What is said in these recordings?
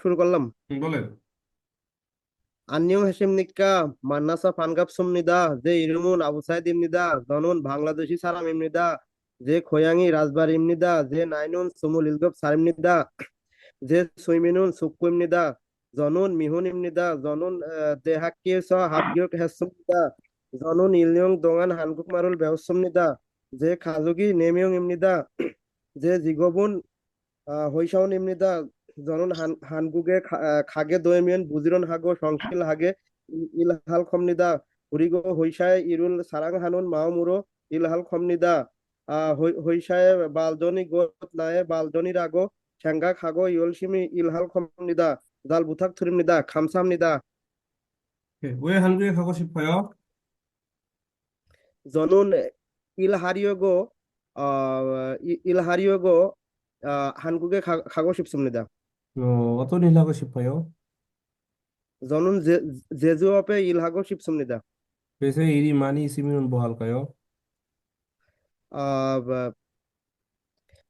শুরু করলাম বলেন মান্নাসা ফানগাপ সুমনিদা যে আবু সাইদ ইমনিদা দনুন বাংলাদেশি সারাম ইমনিদা যে খোয়াঙ্গি রাজবার ইমনিদা যে নাইনুন সুমুল ইলগপ সারিমনিদা যে সুইমিনুন সুক্কু ইমনিদা জনুন মিহুন ইমনিদা জনুন দেহাক্কি সহ হাবগিয়ক জনুন ইলিয়ং দোঙান হানকুক মারুল বেহসুমনিদা যে খাজুগি নেমিয়ং ইমনিদা যে জিগবুন হৈশাউন ইমনিদা 저는 한, 한국에 가, 가게 되면 부지런하고 성실하게 일할 겁니다. 그리고 회사에 일을 사랑하는 마음으로 일할 겁니다. 아, 회사에 발전이 곧 나의 발전이라고 생각하고 열심히 일할 겁니다. 잘 부탁드립니다. 감사합니다. 네, 왜 한국에 가고 싶어요? 저는 일하려고 어, 일하려고 어, 한국에 가, 가고 싶습니다. 어, 어떤 일 하고 싶어요? 저는 제, 제조업에 일하고 싶습니다. 회사에 일이 많이 있으면 뭐 할까요? 아, 뭐,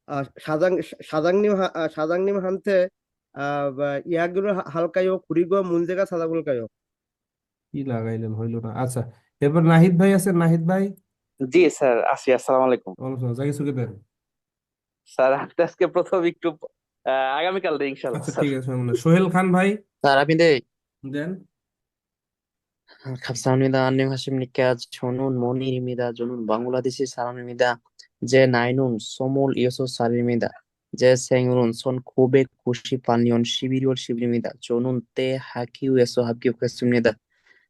아, 사장, 사장님, 아, 사장님한테 아, 뭐, 이야기를 하- 할까요? 그리고 문제가 찾아볼까요? কি লাগাইলেন হইলো না আচ্ছা এরপর নাহিদ ভাই আছেন নাহিদ ভাই জি স্যার আছি আসসালামু আলাইকুম ওয়ালাইকুম আসসালাম যাকে সুখে দেন স্যার আপনি আজকে প্রথম একটু আহ, আগামীকাল দিই আচ্ছা ঠিক আছে সোহেল খান ভাই? স্যার আপনি দেন। হাসিম নিকাজ মনির মিদা জনুন বাংলাদেশি সালামি মিদা যে নাইনুন সমুল ইয়সু সালিমিদা যে সেংরুন সন খুবে খুশি পানিয়ন শিবিরিয়ল শিবিরিমিদা তে হাকিউ এসো হাকিউ খেসুমিদা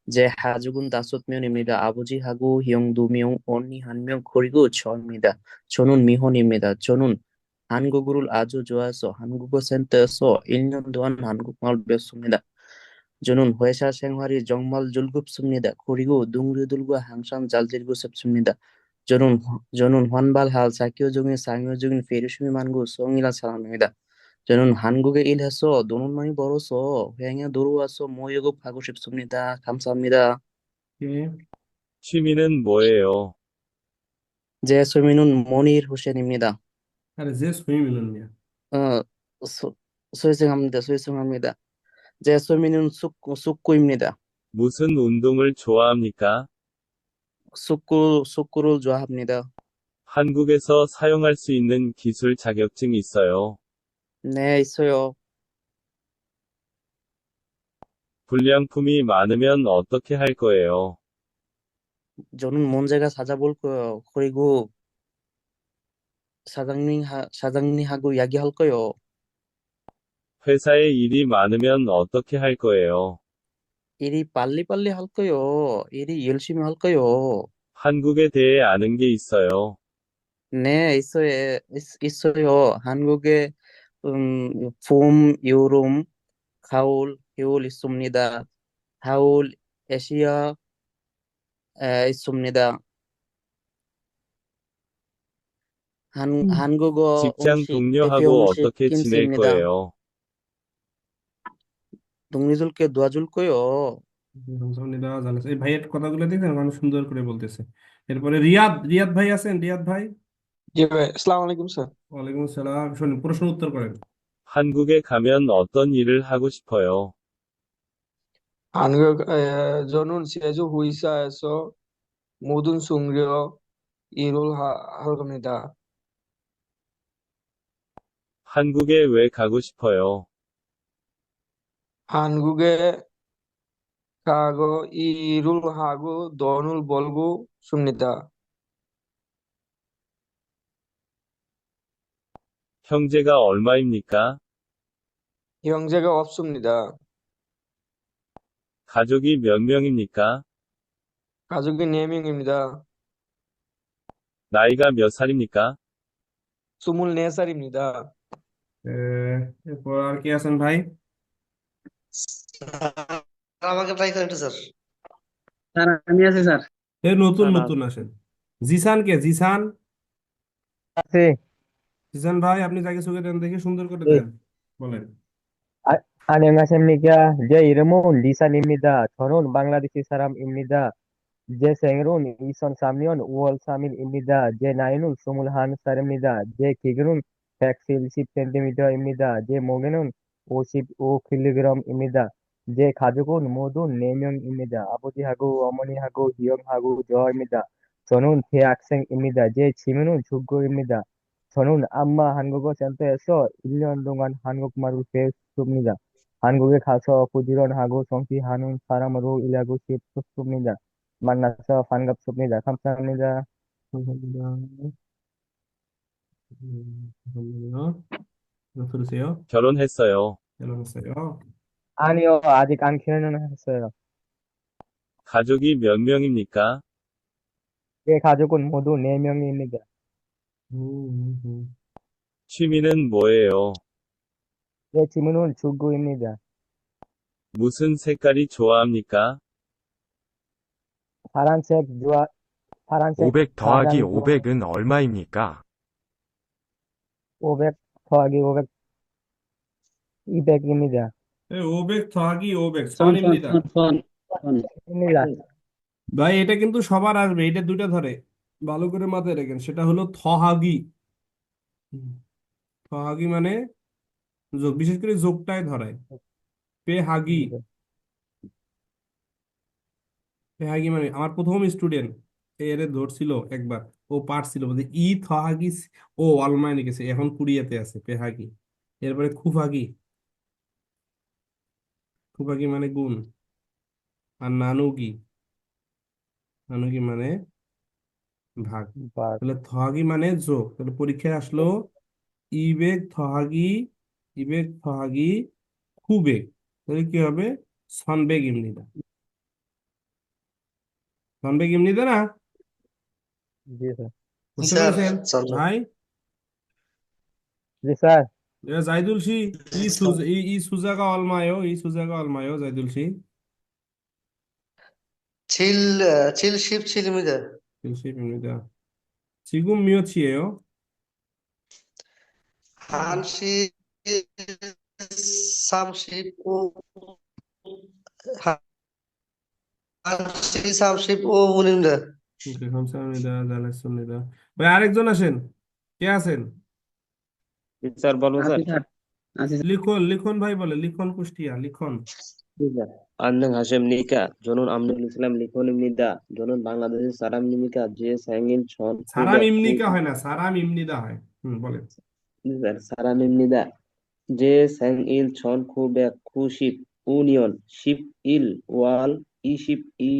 যে হাজুগুন দাসত মিয়ন ইমিদা আবুজি হাগু হিয়ং দু মিয়ং অন্নি হানমিয়ং খরিগু ছন মিদা চনুন মিহন ইমিদা চনুন 월 10일입니다. 저는 대학교에서 합격했습니다. 제 가족은 다섯 명입니다. 아버지하고 형두 명, 언니 한 명, 그리고 저입니다. 저는 미혼입니다. 저는 한국어를 아주 좋아해서 한국어 센터에서 1년 동안 한국말 배웠습니다. 저는 회사 생활이 정말 즐겁습니다. 그리고 동료들과 항상 잘 지내고 싶습니다. 저는 저는 환발할 사교적인 배려심이 많고 성실한 사람입니다. 저는 한국에 일해서 돈을 많이 벌어서 회행에 들어와서 모욕업하고 싶습니다. 감사합니다. কে 취미는 뭐예요? 제 소민은 모니르 후센입니다. 아, 제 소유민은요. 어, 소, 죄송합니다. 죄송합니다. 제 소유민은 숙구, 숙구입니다. 무슨 운동을 좋아합니까? 숙구, 숙구를 좋아합니다. 한국에서 사용할 수 있는 기술 자격증이 있어요. 네, 있어요. 불량품이 많으면 어떻게 할 거예요? 저는 문제가 찾아볼 거예요. 그리고 사장님, 하, 사장님하고 이야기할 거예요. 회사에 일이 많으면 어떻게 할 거예요? 일이 빨리빨리 할 거예요. 일이 열심히 할 거예요. 한국에 대해 아는 게 있어요. 네, 있어요. 있, 있어요. 한국에 음, 봄, 여름, 가을, 겨울 있습니다. 가을, 아시아 에, 있습니다. 한, 한국어 직장 음식, 대표 동료하고 음식 어떻게 지낼 김치입니다. 거예요? 동료들께 도와줄 거예요. 감사합니다 জানাস এই ভাইয়ের কথাগুলো দেখেন মানুষ সুন্দর করে বলতেছে এরপরে রিয়াদ রিয়াদ ভাই আছেন রিয়াদ ভাই জি ভাই আসসালামু আলাইকুম স্যার ওয়ালাইকুম আসসালাম শোনেন প্রশ্ন উত্তর করেন 한국에 가면 어떤 일을 하고 싶어요? 한국 에, 저는 제주 회사에서 모든 승려 일을 하, 할 겁니다. 한국에 왜 가고 싶어요? 한국에 가고 일을 하고 돈을 벌고 싶습니다. 형제가 얼마입니까? 형제가 없습니다. 가족이 몇 명입니까? 가족이 네 명입니다. 나이가 몇 살입니까? 24살입니다. এরপর আর কি আছেন ভাই? আমাকে ট্রাই করেন স্যার। স্যার আমি আছি স্যার। এ নতুন নতুন আসেন। জিসান কে? জিসান? আছে। জিসান ভাই আপনি যাকে দেন দেখে সুন্দর করে দেন বলেন। আনেন আসেন নিকা যে ইরমুন লিসান ইমনিদা ছরুন বাংলাদেশি সারাম ইমনিদা যে সেংরুন ইসন সামনিয়ন ওয়াল সামিল ইমনিদা যে নাইনুল সুমুল হান সার যে কিগরুন 다. 제 생일은 2003년 5월 3일입니다. 제 나이는 21살입니다. 제 키는 170cm입니다. 제 몸무게는 55kg입니다. 제 가족은 모두 4명입니다. 아버지하고 어머니하고 형하고 저입니다. 저는 대학생입니다. 제 취미는 축구입니다. 저는 안마 한국어 센터에서 1년 동안 한국말을 배웠습니다. 한국에 가서 부지런하고 성실하는 사람으로 일하고 싶습니다. 만나서 반갑습니다. 감사합니다. 감사합니다. 음, 잠깐만요. 이거 들으세요? 결혼했어요. 열어놨어요. 아니요, 아직 안 결혼했어요. 가족이 몇 명입니까? 제 가족은 모두 4명입니다. 음, 음, 취미는 뭐예요? 제 취미는 축구입니다. 무슨 색깔이 좋아합니까? 파란색 좋아, 파란색 500 더하기 가장 좋아- 500은 얼마입니까? ওবেক থোয়াগি ওবেক ইবেক ইমিদা ওবেক থোয়াগি ওবেক শোন শোন ইমিদা শোন শোন শোন ইমিদা ভাই এটা কিন্তু সবার আসবে এটা দুইটা ধরে। ভালো করে মাথায় রাখেন সেটা হলো থহাগি। থহাগি মানে যোগ বিশেষ করে যোগটাই ধরায়। পে হাগি পে হাগি মানে আমার প্রথম স্টুডেন্ট এর ধরছিল একবার। ও পারছিল বলতে ই থহাগি ও আলমায় লিখেছে এখন কুড়িয়াতে আছে পেহাগি। এরপরে খুফাগি। খুফাগি মানে গুণ। আর নানুগি। নানুগি মানে ভাগ। তাহলে থহাগি মানে যোগ। তাহলে পরীক্ষায় আসলো ইবেগ থহাগি ইবেগ থহাগি খুবেগ। তাহলে কি হবে? সনবেগ ইমনিদা। সনবেগ ইমনিদা না? জি স্যার বুঝতে স্যার পেরেছেন চলো ভাই জি স্যার এ জাইদুল সি ই সুজ 이, 이 수자가 얼마예요? 이 수자가 얼마예요? 자이둘 씨? 7 어, 77입니다. 70입니다. 지금 몇이에요? 한시 35 한시 35분입니다. 오케이, 감사합니다. ভাই আরেকজন আসেন। কে আছেন? স্যার। বলব স্যার লিখন লিখন ভাই বলে লিখন কুষ্টিয়া লিখন। আন্নাং হাসেম নিকা জনন আমনুল ইসলাম লিখন ইমনিদা জনন বাংলাদেশের সারাম ইমনিকা জে সাঙ্গিন ছন সারাম ইমনিকা হয় না সারাম ইমনিদা হয়। হুম বলেন। স্যার সারাম ইমনিদা। জে স্যাং ইল ছন এক খুশি ইউনিয়ন শিপ ইল ওয়াল ই শিপ ই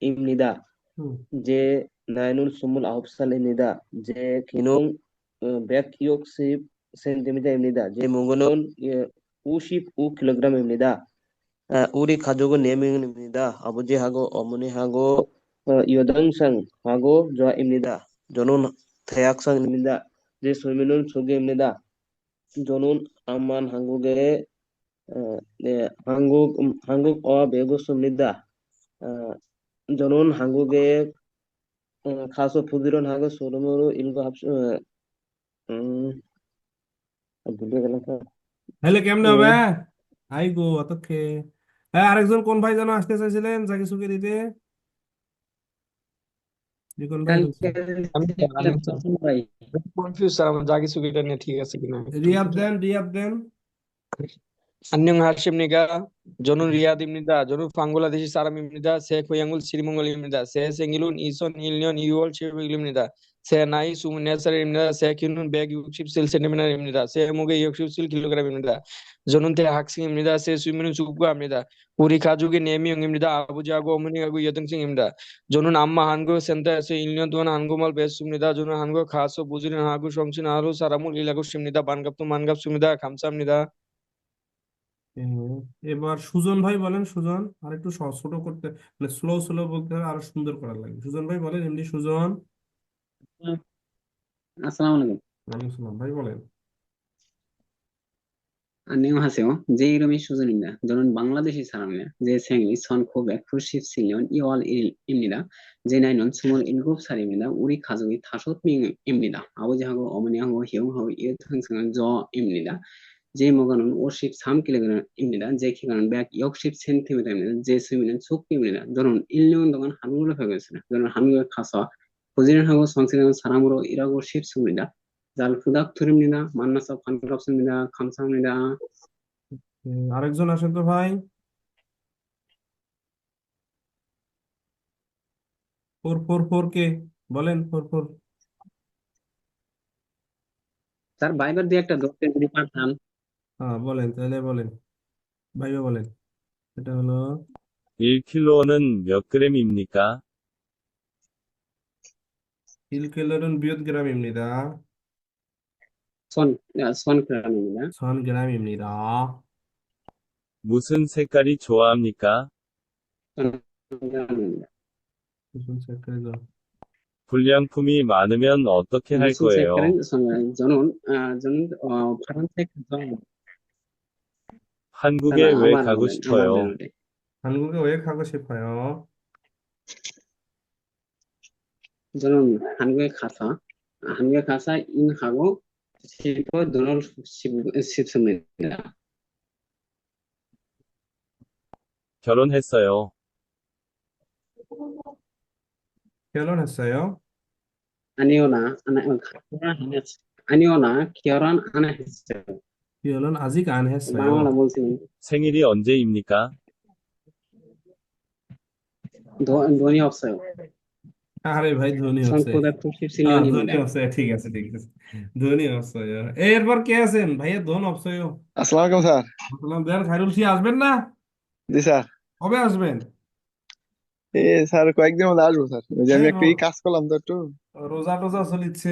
ইমনিদা। 다. হুম 제 나이는 29살입니다. 제 키는 어, 160cm입니다. 제 무게는 예, 55kg입니다. 아, 우리 가족은 4명입니다. 아버지하고 어머니하고 어, 여동생하고 저입니다. 저는 대학생입니다. 제 소민은 소개입니다. 저는 암만 한국에 어, 네, 한국 음, 한국어 배웠습니다. 어, জনন হাঙ্গুগে খাস ও ফুদিরন হাঙ্গু সোরমরু ইলগো হাফ ভুলে গেলাম হ্যালো কেমন হবে? হাই গো অতক্ষে। হ্যাঁ আরেকজন কোন ভাই যেন আসতে চাইছিলেন যাকে সুকে দিতে রিকন ভাই কনফিউজ স্যার আমার জাগি সুবিধা নিয়ে ঠিক আছে কিনা? রিয়াব দেন রিয়াব দেন। 안녕하십니까. 저는 리아드입니다. 저는 방글라데시 사람입니다. 제 고향은 시리몽골입니다. 제 생일은 2001년 2월 7일입니다. 제 나이 24살입니다. 제 키는 167cm입니다. 제 무게 67kg입니다. 저는 대학생입니다. 제 취미는 축구합니다. 우리 가족이 4명입니다. 아버지하고 어머니하고 여동생입니다. 저는 안마 한국 센터에서 1년 동안 한국말 배웠습니다. 저는 한국 가서 부지런하고 성실하고 사람을 일하고 싶습니다. 반갑도 반갑습니다. 감사합니다. হুম, এবার সুজন ভাই বলেন সুজন আর একটু সহজ ছোট করতে মানে স্লো স্লো বলতে হবে আরো সুন্দর করা লাগবে সুজন ভাই বলেন এমনি সুজন আসসালামু আলাইকুম ওয়ালাইকুম সালাম ভাই বলেন 안녕하세요. 제 이름이 수준입니다. 저는 방글라데시 사람이에요. 제 생일이 1997년 2월 1일입니다. 제 나이는 27살입니다. 우리 가족이 5명입니다. 아버지하고 어머니하고 형하고 여동생은 저입니다. 제 무게는 53kg입니다. 제 키는 160cm입니다. 제 수미는 축구입니다. 저는 1년 동안 한국어를 배우고 있어요. 저는 한국에 가서 부지런하고 성실한 사람으로 일하고 싶습니다. 잘 부탁드립니다. 만나서 반갑습니다. 감사합니다. হুম, আরেকজন আসেন তো ভাই ফোর ফোর ফোর কে বলেন ফোর ফোর স্যার ভাইবার দিয়ে একটা ধরতে যদি পারতাম হ্যাঁ বলেন তাহলে বলেন ভাইও বলেন এটা হলো 1킬로는 몇 g램입니까? 1킬로는 몇 gram입니다. 선, 아, 선크람입니다. 1000g입니다. 무슨 색깔이 좋아합니까? 선크람입니다. 무슨 색깔이죠? 불량품이 많으면 어떻게 할 무슨 거예요? 색깔은 선- 저는 아, 저는 어, 파란색 좋아합니다. 한국에 왜 아마는 가고 아마는 싶어요? 아마는 한국에 왜 가고 싶어요? 저는 한국에 가서 한국에 가서 인하고 싶어 싶- 싶습니다. 결혼했어요. 결혼했어요? 아니오나 아니, 결혼 안 했, 아니오나 결혼 안 했어요. 결혼 아직 안 했어요. বাংলা বলছি 생일이 언제입니까? 돈- 돈이 없어요. আরে ভাই ধনী 전 হচ্ছে 997년입니다. ধনী হচ্ছে ঠিক আছে ঠিক আছে ধনী হচ্ছে এরপর কে আছেন ভাইয়া ধন অপসয় আসসালামু আলাইকুম স্যার বললাম দেন খাইরুল সি আসবেন না জি স্যার কবে আসবেন এ স্যার কয়েকদিন মধ্যে আসবো স্যার ওই যে আমি হ্যাঁ, একটু ই কাজ করলাম তো একটু রোজা টোজা চলিচ্ছে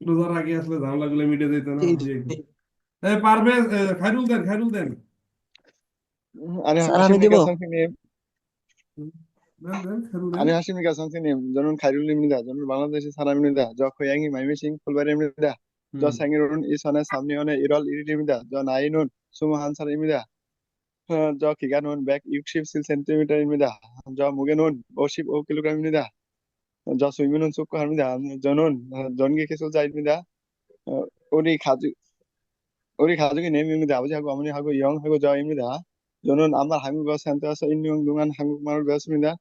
রোজার আগে আসলে ঝামেলা গুলো মিটে যেত না এ জ খোয়াঙ্গি মাইমে সিং ফুলবাড়ি ইমনিদা জ জ নাইনুন সুমু হানসার ইমনিদা জ কিগানুন ব্যাক জ মুগেনুন ওশিপ ও কিলোগ্রাম ইমনিদা জ সুইমিনুন সুক্কু হারমিদা জনন জনগে কিসুল যাই ইমনিদা খাজু 우리 가족 우리 가족이 네 명입니다. 아버지하고 어머니하고 영하고 저입니다. 저는 아마 한국어 센터에서 1년 동안 한국말을 배웠습니다.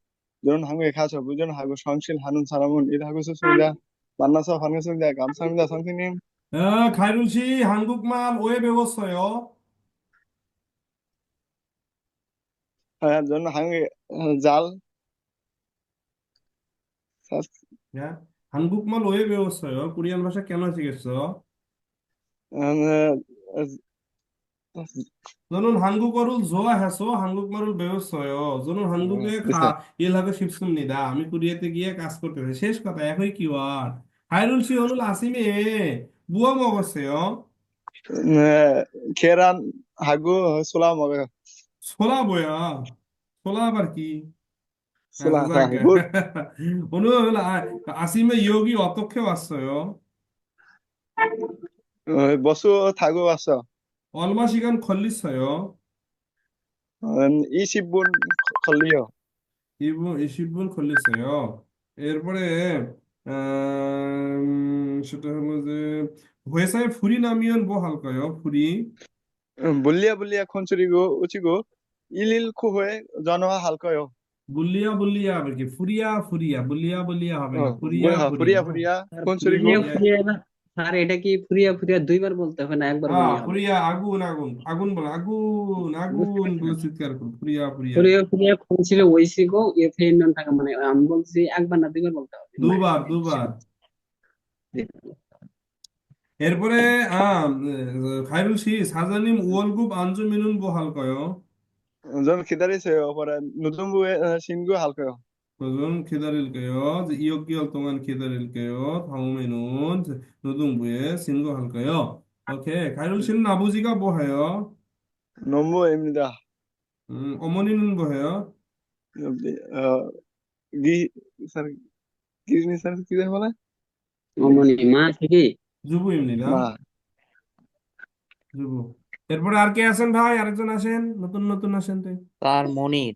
저는 한국에 가서 무전하고 성실하는 사람은 일하고 싶습니다. 만나서 반갑습니다. 감사합니다, 선생님. 어, খাইরুল 씨 한국말 오해 배웠어요? 아, 저는 한국에 어, 잘 사- হ্যাঁ 한국말 오해 배웠어요? কোরিয়ান ভাষা কেন শিখেছো? 어, জনুন হাঙ্গু করুল জোয়া হ্যাসো হাঙ্গুক মারুল ব্যবসয় জনুন হাঙ্গুকে খা ইল হবে শিবসুম নিদা আমি কুরিয়াতে গিয়ে কাজ করতে চাই শেষ কথা একই কি ওয়ার হাইরুল শিহনুল আসিমে বুয়া মগসে খেরান হাগু সোলা মগ। সোলা বয়া সোলা আবার কি? সোলা অনু আসিমে ইয়োগী অতক্ষে আসয় 어, 뭐수 타고 왔어. 얼마 시간 걸리세요? 어, 20분 걸려요. 2분, 20분 걸리세요. এরপরে আম, সেটা হলো যে 회사에 불이 나면 뭐 할까요? 불이 물리야 물리야 콘츠리고 우치고 일일코 후에 전화 할 거요. 불리야 불리야 이렇게 부리야 부리야 불리야 불리야 하면 어, 불이야 뭐야, 불이야 불이야 콘츠리고 불리야 불리야 স্যার এটা কি ফুরিয়া ফুরিয়া দুইবার বলতে হবে না একবার হ্যাঁ বললে হবে? ফুরিয়া আগুন আগুন আগুন বলে আগুন বুঝতে আগুন পারছি বলে চিৎকার করুন ফুরিয়া ফুরিয়া। ফুরিয়া ফুরিয়া খুঁজছিল ওইসি গো এফ এ নন টাকা মানে আমি বলছি একবার না দুইবার বলতে হবে। না দুবার দুবার। এরপরে আহ খাইরুল শিস হাজানিম ওয়ালগুব আঞ্জু মিনুন বহাল কয়? জন খিদারিছে অপরে নুজুম সিনগু হাল কয়? 좀 기다리세요. 뭐라 노동부에 어, 신고할 거요. 그건 기다릴게요. 이제 2억 개월 동안 기다릴게요. 다음에는 이제 노동부에 신고할까요? 오케이. 가율 씨는 아버지가 뭐 해요? 노무입니다. 음, 어머니는 뭐 해요? 어, 기, 사, 기니 사, 기다 বলে? অমনি মা থেকে 주부입니다. মা। 주부. এরপরে আর কে আছেন ভাই আরেকজন আসেন নতুন নতুন আসেন তো তার মনির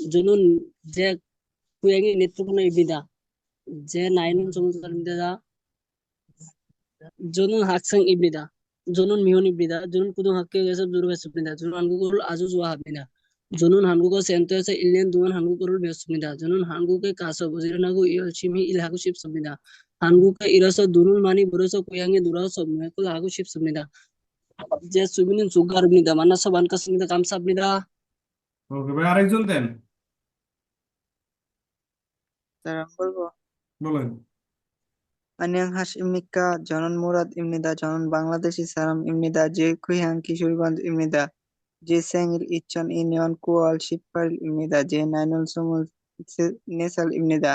जुनून जे कुयांगी नेत्रुकुन इबिदा जे नाइनुन समुदार इबिदा जुनून हाकसंग इबिदा जुनून मिहोन इबिदा जुनून कुदु हक्के गैसब जुरु गैसब निदा जुनून हानगु कुरुल आजु जुआ हबिदा जुनून हानगु को सेंतो से इलियन दुवन हानगु कुरुल बेसुमिदा जुनून हानगु के कासो बुजिरनागु इयल छिमी इलहागु शिप सुमिदा हानगु के इरसो दुनुल मानी बुरसो कुयांगी दुरासो मेकुल हागु शिप सुमिदा जे सुबिनिन सुगार बिदा मानसो बानका सुमिदा कामसाब बिदा ওকে ভাই আরেকজন দেন স্যার আমি বলব বলেন আনিয়াং হাস ইমনিকা জনন মুরাদ ইমনিদা জনন বাংলাদেশি সারাম ইমনিদা জে কুইহাং কিশোরগঞ্জ ইমনিদা জে স্যাঙ্গিল ইচ্ছন ইউনিয়ন কুয়াল শিবপাইল ইমনিদা জে নাইনুল সুমুল সে- নেসাল ইমনিদা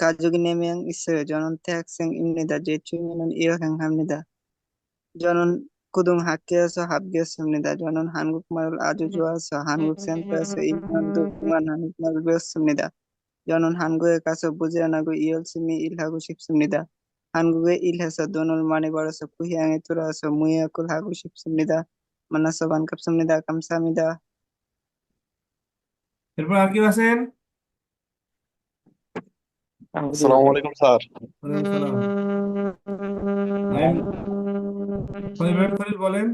কাজুগি নেমিয়াং ইসে জনন তেহাক সেং ইমনিদা জে চুইমিনন ইয়োহাং হামনিদা জনন কুদুং হাক্কিয়াসো হাবগিয়াস ইমনিদা জনন হানগুক মারুল আজু জুয়াসো হানগুক সেন্টাসো ইমান দুকুমান হানগুক মারুল বেস ইমনিদা 저는 한국에 가서 부지런하고 열심히 일하고 싶습니다. 한국에 일해서 돈을 많이 벌어서 고향에 돌아와서 무역을 하고 싶습니다. 만나서 반갑습니다. 감사합니다. এরপর আর কি আছেন আসসালামু আলাইকুম স্যার ওয়ালাইকুম সালাম নাইম খলিল ভাই খলিল বলেন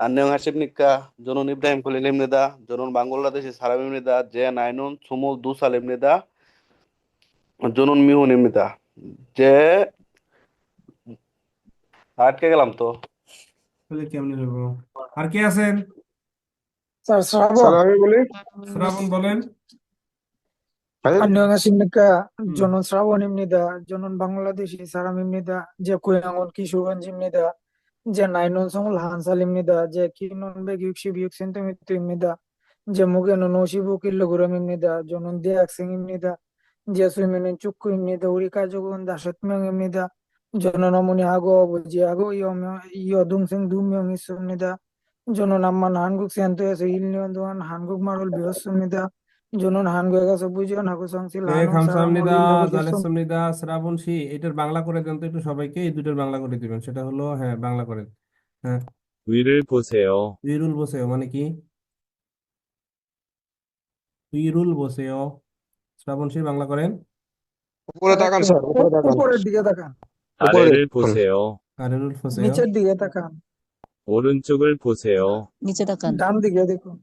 আন্নেয়ং হাসিবনিকা জনন ইব্রাহিম খলিল এমনেদা জনন বাংলাদেশি সারাম এমনেদা জে নাইনুন সুমুল জনন মিহুন এমনেদা। যে আটকে গেলাম তো। আর কে আছেন? জনন বাংলাদেশি সারাম এমনেদা জে কুয়াঙ্গন কিশোরগঞ্জ এমনেদা 제 고향은 기술원지입니다. 제 나이는 21살입니다. 제 키는 166cm입니다. 제 무게는 55kg입니다. 저는 대학생입니다. 제 수명은 축구입니다. 우리 가족은 다섯 명입니다. 저는 어머니하고 아버지하고 여명, 여동생 두 명 있습니다. 저는 암만 한국 센터에서 1년 동안 한국말을 배웠습니다. 저는 한국에 가서 부지런하고 성실 네, 한국 사람으로 감사합니다. 일하고 싶습니다. জালেসমিদা শ্রাবণ সি এটার বাংলা করে দেন তো একটু সবাইকে এই দুটোর বাংলা করে দিবেন সেটা হলো হ্যাঁ বাংলা করেন হ্যাঁ 위를 보세요. উইরুল বসেও মানে কি উইরুল বসেও শ্রাবণ সি বাংলা করেন উপরে তাকান স্যার উপরে তাকান উপরের দিকে তাকান 아래를 보세요. আরেরুল বসেও নিচের দিকে তাকান 오른쪽을 보세요. নিচে তাকান ডান দিকে দেখুন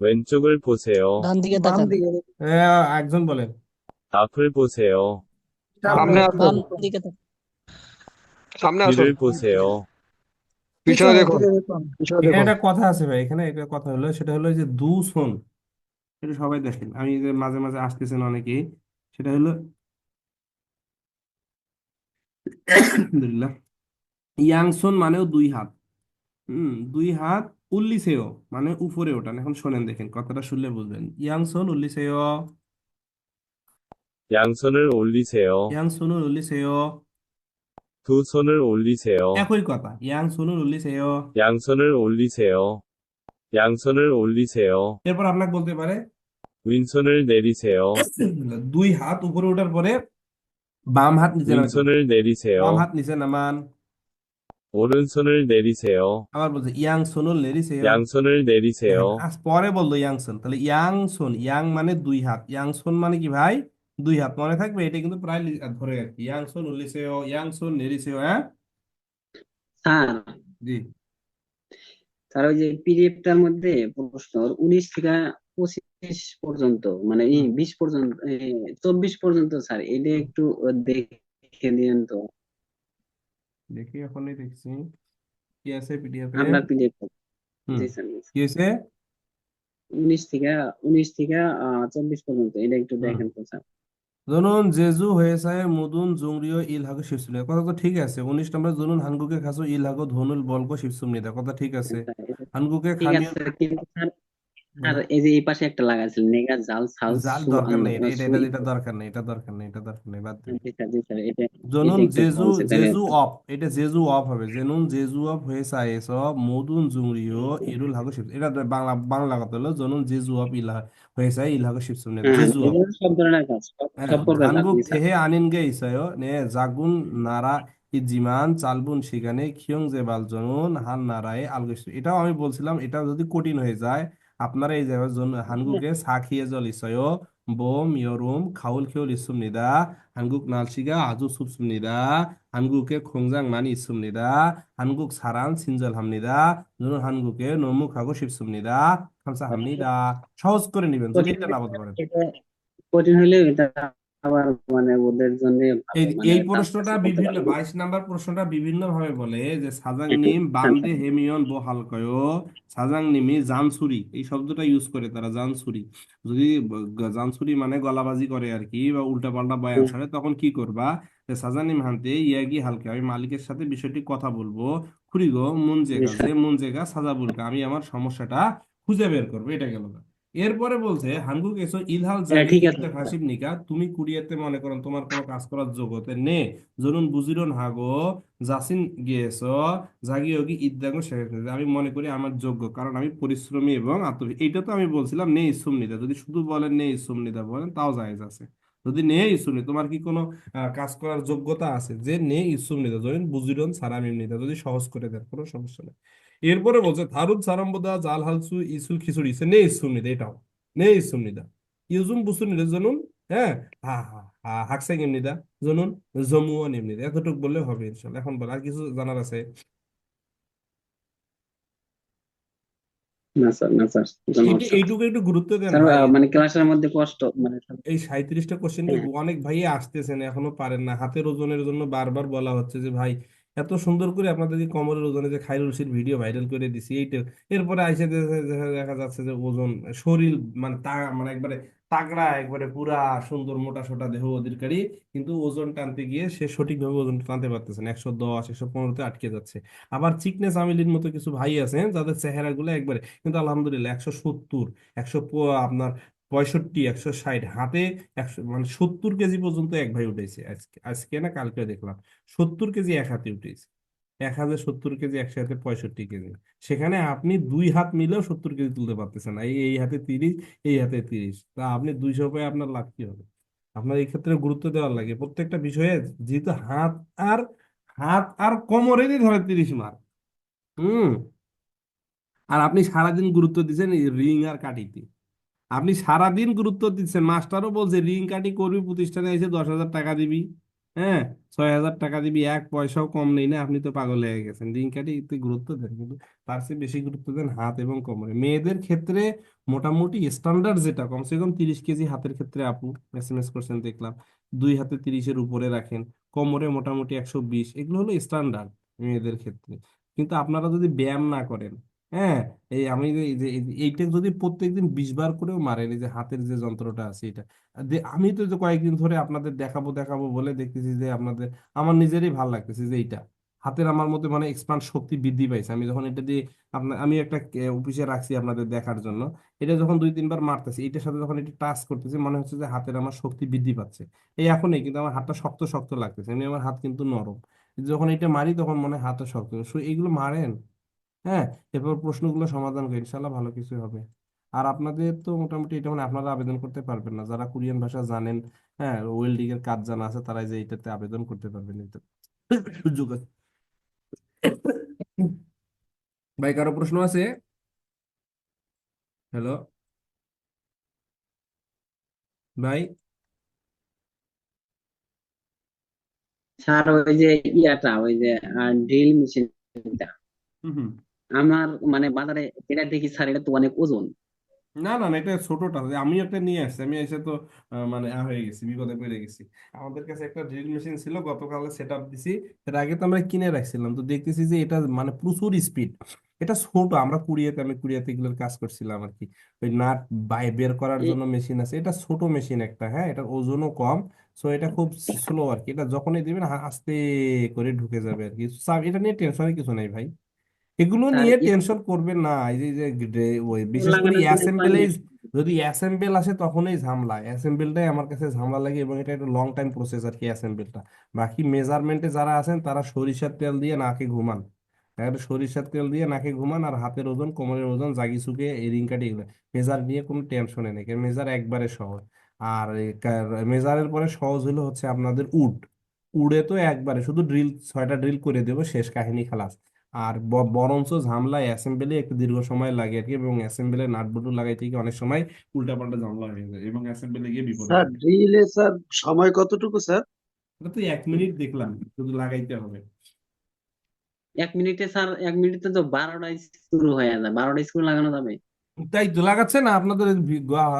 왼쪽을 보세요. ডান দিকে বাম তাকান দিকে দেখুন হ্যাঁ একজন বলেন 앞을 보세요. সামনে আসুন বাম দিকে তাকান সামনে আসুন 뒤를 보세요. পিছনে পিছনের দেখুন দিকে দেখুন পিছনে এখানে দেখুন একটা কথা আছে ভাই এখানে একটা কথা হলো সেটা হলো যে দূষণ এটা সবাই দেখেন আমি যে মাঝে মাঝে আসতেছেন অনেকেই সেটা হলো আলহামদুলিল্লাহ ইয়াংসন মানেও দুই হাত হুম দুই হাত উল্লিসেও মানে উপরে ওঠান এখন শোনেন দেখেন কথাটা শুনলে বুঝবেন ইয়াংসন উল্লিসেও 양손을 올리세요. ইয়াংসনুর উল্লিসেও 두 손을 올리세요. একই কথা ইয়াংসনুর উল্লিসেও 양손을 올리세요. 양손을 올리세요. এরপর আপনাকে বলতে পারে 왼손을 내리세요. দুই হাত উপরে ওঠার পরে বাম হাত নিচে নামান 왼손을 내리세요. বাম হাত নিচে নামান 오른손을 내리세요. আবার বলছে ইয়াংসনুল নেরিসেও 양손을 내리세요. আজ পরে বললো ইয়াংসন তাহলে ইয়াংসন ইয়াং মানে দুই হাত ইয়াংসন মানে কি ভাই দুই হাত মনে থাকবে এটা কিন্তু প্রায় লি- ধরে আর কি ইয়াংসন উল্লিসেও ইয়াংসন নেরিসেও হ্যাঁ স্যার জি স্যার ওই যে পিডিএফটার মধ্যে প্রশ্ন উনিশ থেকে পঁচিশ পর্যন্ত মানে এই বিশ পর্যন্ত চব্বিশ পর্যন্ত স্যার এটা একটু দেখে দিন তো দেখি এখনই দেখছি কি আছে পিডিএফ এ আমরা পিডিএফ জি স্যার কি আছে উনিশ থেকে উনিশ থেকে আহ চব্বিশ পর্যন্ত এটা একটু দেখেন তো স্যার জনুন জেজু হয়েছে মুদুন জুংরিও ইলহাগো শিবসুনিয়া কথা তো ঠিক আছে উনিশ নম্বর জনুন হানগুকে খাসো ইলহাগো ধনুল বলকো শিবসুমনিদা কথা ঠিক আছে হানগুকে ঠিক খামিও আছে কিন্তু স্যার আর এই যে এই পাশে একটা লাগাইছিল নেগা জাল সাল জাল দরকার এটা এটা এটা দরকার এটা দরকার এটা দরকার বাদ জেজু জেজু অফ এটা জেজু অফ হবে। জেজু অফ হয়ে মদুন জুমরিও ইরুল হাগো এটা বাংলা বাংলা কথা হলো জেজু অফ ইলা হয়ে সাই ইল হাগো জেজু অফ। সব ধরনের কাজ সব হ্যাঁ, প্রকার থেহে আনিন নে জাগুন নারা জিমান চালবুন সেখানে খিয়ং জেবাল জনুন হান নারায় আলগো এটাও আমি বলছিলাম এটা যদি কঠিন হয়ে যায় আপনারা এই জায়গায় জন হানগুকে সাখিয়ে জল ইসয় বোম ইয়রুম খাউল খিউল ইসুমনিদা 한국 날씨가 아주 춥습니다. 한국의 공장만 있습니다. 한국 사랑 친절합니다. 저는 한국에 너무 가고 싶습니다. 감사합니다. সহজ করে নেবেন যদি কঠিন এটা না বলতে পারেন এটা কঠিন হলে এটা আবার মানে ওদের জন্য এই মানে প্রশ্নটা বিভিন্ন বাইশ নাম্বার প্রশ্নটা বিভিন্ন ভাবে বলে যে সাজাংনিম বান্দে হেমিয়ন বো হালকয় সাজাংনিমি জানসুরি এই শব্দটা ইউজ করে তারা জানসুরি যদি জানসুরি মানে গলাবাজি করে আর কি বা উল্টা পাল্টা বয়ান সারে তখন কি করবা? যে সাজানিম হানতে ইয়াগি হালকা আমি মালিকের সাথে বিষয়টি কথা বলব। খুড়িগো মুনজেগা যে মুনজেগা সাজা বলকা আমি আমার সমস্যাটা খুঁজে বের করব। এটা গেল না এরপরে বলছে হাঙ্গুক এসো ইলহাল হ্যাঁ ঠিক আছে। ইত্তেক হাসিব নিকা তুমি কুড়িয়াতে মনে করো তোমার কোনো কাজ করার যোগ্যতা নে। জরুন বুজিরন হাগো জাসিন গিয়েছ জাগি হোগি ইদ্দাগো শেখাতে আমি মনে করি আমার যোগ্য কারণ আমি পরিশ্রমী এবং আত্মবিশ্বাসী এইটা তো আমি বলছিলাম নে ইসুম নিদা। যদি শুধু বলেন নে ইসুম নিদা বলেন তাও জায়েজ আছে। যদি নে ইসুম নিদা তোমার কি কোনো কাজ করার যোগ্যতা আছে? যে নে ইসুম নিদা ধরেন বুজিরন সারামিম নিদা যদি সহজ করে দেন কোনো সমস্যা নেই। এরপরে বলছে থারুদ সারাম্বদা জাল হালসু ইসুল খিচুড়ি। ইসে নে ইসুম নিদা এটাও। নে ইসুম নিদা। ইউজুম বুসুন নিদা জনুন হ্যাঁ? হা হা এমনিদা জনুন জমুয়ান এমনিদা এতটুকু বললে হবে ইনশাল্লাহ এখন বল আর কিছু জানার আছে? না স্যার না স্যার ধন্যবাদ এইটা স্যার এইটুকু একটু গুরুত্ব দেন মানে ক্লাসের মধ্যে কষ্ট মানে এই কোশ্চেন হ্যাঁ। অনেক ভাই আসতেছেন এখনও পারেন না। হাতের ওজনের জন্য বারবার বলা হচ্ছে যে ভাই এত সুন্দর করে আপনাদেরকে কমরের ওজনে যে খাইরুল রশিদ ভিডিও ভাইরাল করে দিছি, এইটা এরপরে আইসে দেখা যাচ্ছে যে ওজন, শরীর মানে তা মানে একবারে তাগড়া, একবারে পুরা সুন্দর মোটা সোটা দেহ অধিকারী, কিন্তু ওজন টানতে গিয়ে সে সঠিকভাবে ওজন টানতে পারতেছে না। একশো দশ, একশো পনেরোতে আটকে যাচ্ছে। আবার চিকনেস আমিলির মতো কিছু ভাই আছেন, যাদের চেহারা গুলো একবারে, কিন্তু আলহামদুলিল্লাহ একশো সত্তর, একশো আপনার পঁয়ষট্টি, একশো ষাট, হাতে একশো মানে সত্তর কেজি পর্যন্ত এক ভাই উঠেছে আজকে আজকে না কালকে দেখলাম, সত্তর কেজি এক হাতে উঠেছে, এক হাতে সত্তর কেজি একসাথে পঁয়ষট্টি কেজি, সেখানে আপনি দুই হাত মিলেও সত্তর কেজি তুলতে পারতেছেন এই এই হাতে তিরিশ, এই হাতে তিরিশ, তা আপনি দুইশো পায়ে আপনার লাভ কি হবে? আপনার এই ক্ষেত্রে গুরুত্ব দেওয়ার লাগে, প্রত্যেকটা বিষয়ে যেহেতু হাত আর হাত আর কোমরেরই ধরে তিরিশ মার্ক, হুম, আর আপনি সারাদিন গুরুত্ব দিচ্ছেন রিং আর কাটিতে আপনি সারাদিন গুরুত্ব দিচ্ছেন। মাস্টারও বলছে রিং কাটি করবি প্রতিষ্ঠানে এসে দশ হাজার টাকা দিবি। হ্যাঁ ছয় হাজার টাকা দিবি, এক পয়সাও কম নেই না, আপনি তো পাগল হয়ে গেছেন। রিং কাটি গুরুত্ব দেন, কিন্তু তার চেয়ে বেশি গুরুত্ব দেন হাত এবং কোমরে। মেয়েদের ক্ষেত্রে মোটামুটি স্ট্যান্ডার্ড যেটা, কমসে কম তিরিশ কেজি হাতের ক্ষেত্রে আপু এস এম এস করছেন দেখলাম, দুই হাতে তিরিশের উপরে রাখেন, কোমরে মোটামুটি একশো বিশ, এগুলো হলো স্ট্যান্ডার্ড মেয়েদের ক্ষেত্রে। কিন্তু আপনারা যদি ব্যায়াম না করেন হ্যাঁ এই আমি এইটা যদি প্রত্যেকদিন বিশ বার করেও মারেন, এই যে হাতের যে যন্ত্রটা আছে এটা আমি তো যে কয়েকদিন ধরে আপনাদের দেখাবো দেখাবো বলে দেখতেছি যে আপনাদের, আমার নিজেরই ভালো লাগতেছে যে এইটা। হাতের আমার মধ্যে মানে এক্সপান্ড শক্তি বৃদ্ধি পাইছে। আমি যখন এটা দিয়ে আপনার আমি একটা অফিসে রাখছি আপনাদের দেখার জন্য, এটা যখন দুই তিনবার মারতেছি, এটার সাথে যখন এটা টাচ করতেছি, মনে হচ্ছে যে হাতের আমার শক্তি বৃদ্ধি পাচ্ছে। এই এখনই কিন্তু আমার হাতটা শক্ত শক্ত লাগতেছে। এমনি আমার হাত কিন্তু নরম। যখন এটা মারি তখন মনে হয় হাতটা শক্ত। সো এইগুলো মারেন। হ্যাঁ? এরপর প্রশ্নগুলো সমাধান করে ইনশাল্লাহ ভালো কিছু হবে। আর আপনাদের তো মোটামুটি এটা মানে আপনারা আবেদন করতে পারবেন না। যারা কোরিয়ান ভাষা জানেন হ্যাঁ ওয়েল্ডিং এর কাজ জানা আছে তারাই যে এটাতে আবেদন করতে পারবেন এটা সুযোগ আছে। ভাই কারও প্রশ্ন আছে? হ্যালো? ভাই? স্যার ওই যে ইয়াটা ওই যে ড্রিল মেশিনটা। হুম হুম। আমার মানে বাজারে এটা দেখি স্যার এটা তো অনেক ওজন। না না না এটা ছোটটা। আমি একটা নিয়ে আসছি আমি এসে তো মানে হয়ে গেছি বিপদে পড়ে গেছি। আমাদের কাছে একটা ড্রিল মেশিন ছিল গতকালে সেট আপ দিছি। এর আগে তো আমরা কিনে রাখছিলাম তো দেখতেছি যে এটা মানে প্রচুর স্পিড। এটা ছোট আমরা কুড়িয়াতে আমি কুড়িয়াতে এগুলোর কাজ করছিলাম আর কি ওই নাট বাই বের করার জন্য মেশিন আছে। এটা ছোট মেশিন একটা হ্যাঁ এটার ওজনও কম। সো এটা খুব স্লো আর কি এটা যখনই দিবেন আস্তে করে ঢুকে যাবে আর কি এটা নিয়ে টেনশনের কিছু নাই ভাই। এগুলো নিয়ে টেনশন করবেন না। এই যে যে ওই বিশেষ করে অ্যাসেম্বলে পানি যদি অ্যাসেম্বল আসে তখনই ঝামেলা। অ্যাসেম্বলটাই আমার কাছে ঝামেলা লাগে এবং এটা একটু লং টাইম প্রসেস আর কি অ্যাসেম্বলটা বাকি মেজারমেন্টে যারা আছেন তারা সরিষার তেল দিয়ে নাকে ঘুমান। একটা সরিষার তেল দিয়ে নাকে ঘুমান আর হাতের ওজন কোমরের ওজন জাগি সুকে এই রিং কাটি এগুলো। মেজার নিয়ে কোনো টেনশনে নেই। মেজার একবারে সহজ। আর মেজারের পরে সহজ হলো হচ্ছে আপনাদের উড উড়ে তো একবারে শুধু ড্রিল ছয়টা ড্রিল করে দেবো শেষ কাহিনী খালাস। আর বরঞ্চ ঝামেলা অ্যাসেম্বলি একটু দীর্ঘ সময় লাগে আর কি এবং অ্যাসেম্বলি নাট বল্টু লাগাইতে গিয়ে অনেক সময় উল্টাপাল্টা ঝামেলা হয়ে যায় এবং অ্যাসেম্বলি গিয়ে বিপদ স্যার ড্রিলে স্যার সময় কতটুকু স্যার? এটা তো এক মিনিট দেখলাম শুধু লাগাইতে হবে। এক মিনিটে স্যার এক মিনিটে তো বারোটা স্ক্রু হয়ে যায় বারোটা স্ক্রু লাগানো যাবে। তাই তো লাগাচ্ছে না আপনাদের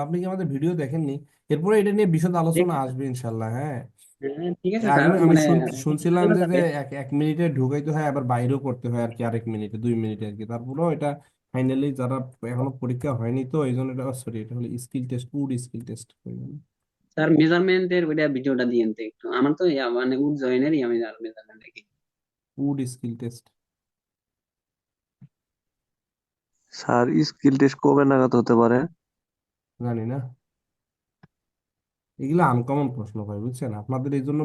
আপনি কি আমাদের ভিডিও দেখেননি? এরপরে এটা নিয়ে বিশদ আলোচনা আসবে ইনশাল্লাহ হ্যাঁ। হ্যাঁ, ঠিক আছে আগে আমি মানে শুন- শুনছিলাম যে যে এক এক মিনিটে ঢুকাইতে হয় আবার বাইরেও করতে হয় আর কি আরেক মিনিটে দুই মিনিটে আর কি তারপরেও এটা ফাইনালি যারা এখনও পরীক্ষা হয়নি তো এই জন্য এটা সরি এটা হলো skill test wood skill test sir মেজারমেন্টের ওইটা ভিডিওটা দিয়েন তো একটু। আমার তো ইয়া মানে উড জয়েনেরই আমি আর মেজারমেন্ট দেখি। Wood skill test sir skill test কবে নাগাদ হতে পারে? জানি না। এগুলো আনকমন প্রশ্ন ভাই বুঝছেন? আপনাদের এই জন্য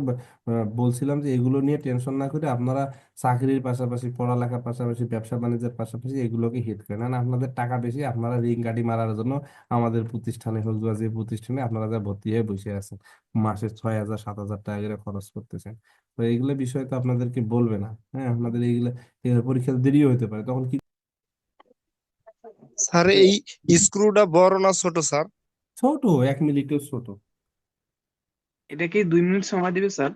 বলছিলাম যে এগুলো নিয়ে টেনশন না করে আপনারা চাকরির পাশাপাশি পড়ালেখার পাশাপাশি ব্যবসা বাণিজ্যের পাশাপাশি এগুলোকে হিট করেন। না আপনাদের টাকা বেশি আপনারা রিং গাড়ি মারার জন্য আমাদের প্রতিষ্ঠানে হোক বা যে প্রতিষ্ঠানে আপনারা যা ভর্তি হয়ে বসে আছেন মাসে ছয় হাজার সাত হাজার টাকা করে খরচ করতেছেন। তো এইগুলো বিষয় তো আপনাদেরকে বলবে না হ্যাঁ? আপনাদের এইগুলো পরীক্ষা দেরিও হতে পারে তখন কি স্যার এই স্ক্রুটা বড় না ছোট স্যার? ছোট এক মিনিটের ছোট। এটা কি দুই মিনিট সময় দিবে স্যার?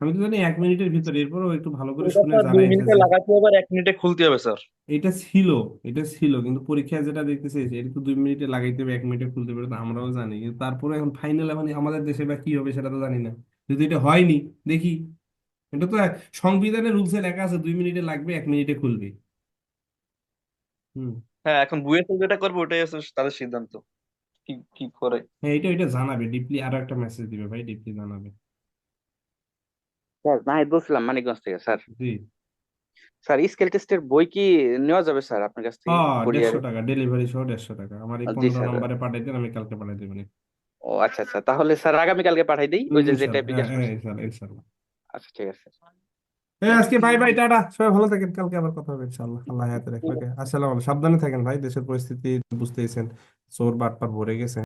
আমি তো জানি এক মিনিটের ভিতরে এরপরও একটু ভালো করে এটা শুনে স্যার দুই জানাইছে মিনিটে লাগাতে হবে আর এক মিনিটে খুলতে হবে স্যার। এটা ছিল এটা ছিল কিন্তু পরীক্ষায় যেটা দেখতেছি এটা তো দুই মিনিটে লাগাইতে হবে এক মিনিটে খুলতে পারে তো আমরাও জানি। কিন্তু তারপরে এখন ফাইনাল মানে আমাদের দেশে বা কি হবে সেটা তো জানি না। যদি এটা হয়নি দেখি। এটা তো এক- সংবিধানের রুলসে লেখা আছে দুই মিনিটে লাগবে এক মিনিটে খুলবে। হুম। হ্যাঁ এখন বুয়েটে যেটা করবে ওটাই আছে তাদের সিদ্ধান্ত। কি কি করে? হ্যাঁ এটা এটা জানাবে। ডিপলি আরও একটা মেসেজ দিবে ভাই ডিপলি জানাবে। স্যার নাহিদ বলছিলাম মানিকগঞ্জ থেকে স্যার। জি। স্যার স্কেল টেস্টের বই কি নেওয়া যাবে স্যার আপনার কাছ থেকে? হ্যাঁ দেড়শো টাকা ডেলিভারি সহ দেড়শো টাকা। আমার এই জি পনেরো স্যার। নম্বরে পাঠাই দেন আমি কালকে পাঠাই দেবেন ও আচ্ছা আচ্ছা। তাহলে স্যার আগামীকালকে পাঠাই দিই ওই যে যেটা ইনশাল্লাহ বিকাশ হ্যাঁ হ্যাঁ করছি। ইনশাল্লাহ ইনশাল্লাহ আচ্ছা ঠিক আছে। হ্যাঁ আজকে বাই বাই টাটা। সবাই ভালো থাকেন কালকে আবার কথা হবে ইনশাআল্লাহ। আল্লাহ হায়াতে রাখবে ওকে আসসালামু আলাইকুম। সাবধানে থাকেন ভাই দেশের পরিস্থিতি বুঝতেইছেন। চোর বাটপার ভরে গেছে